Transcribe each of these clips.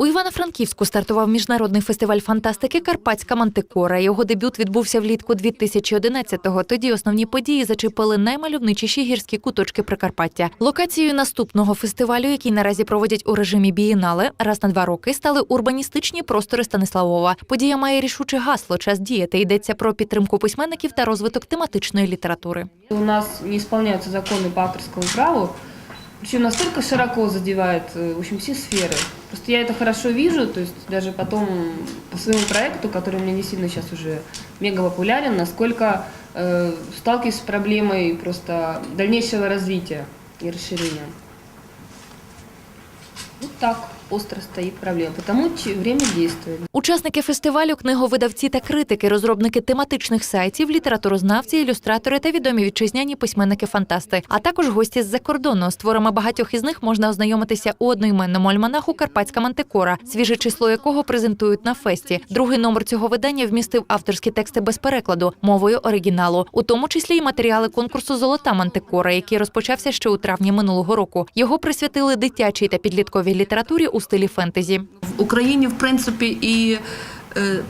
У Івано-Франківську стартував міжнародний фестиваль фантастики Карпатська мантикора. Його дебют відбувся влітку 2011-го. Тоді основні події зачепили наймальовничіші гірські куточки Прикарпаття. Локацією наступного фестивалю, який наразі проводять у режимі бієнале, раз на два роки стали урбаністичні простори Станиславова. Подія має рішуче гасло час діяти. Йдеться про підтримку письменників та розвиток тематичної літератури. У нас не исполняются законы по авторскому праву, причем настолько широко задевает э, в общем, все сферы. Просто я это хорошо вижу, то есть даже потом по своему проекту, который у меня не сильно сейчас уже мега популярен, насколько э, сталкиваюсь с проблемой просто дальнейшего развития и расширения. Вот так остро стоит проблема, потому че- время действует. Учасники фестивалю, книговидавці та критики, розробники тематичних сайтів, літературознавці, ілюстратори та відомі вітчизняні письменники-фантасти, а також гості з-за кордону. З творами багатьох із них можна ознайомитися у одноіменному альманаху Карпатська мантикора, свіже число якого презентують на фесті. Другий номер цього видання вмістив авторські тексти без перекладу мовою оригіналу, у тому числі й матеріали конкурсу Золота мантикора, який розпочався ще у травні минулого року. Його присвятили дитячій та підлітковій літературі у стилі фентезі. В Україні, в принципі, і е, е,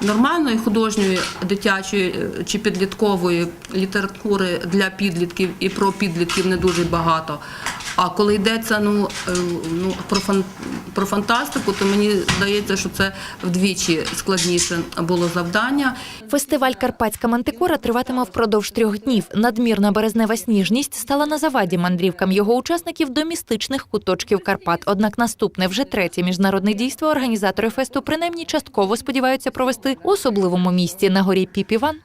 нормальної художньої дитячої е, чи підліткової літератури для підлітків і про підлітків не дуже багато. А коли йдеться ну, е, ну, про, фан, про фантастику, то мені здається, що це вдвічі складніше було завдання. Фестиваль Карпатська мантикора триватиме впродовж трьох днів. Надмірна березнева сніжність стала на заваді мандрівкам його учасників до містичних куточків Карпат. Однак наступне вже третє міжнародне дійство організатори фесту принаймні частково сподіваються провести у особливому місці на горі Піпіван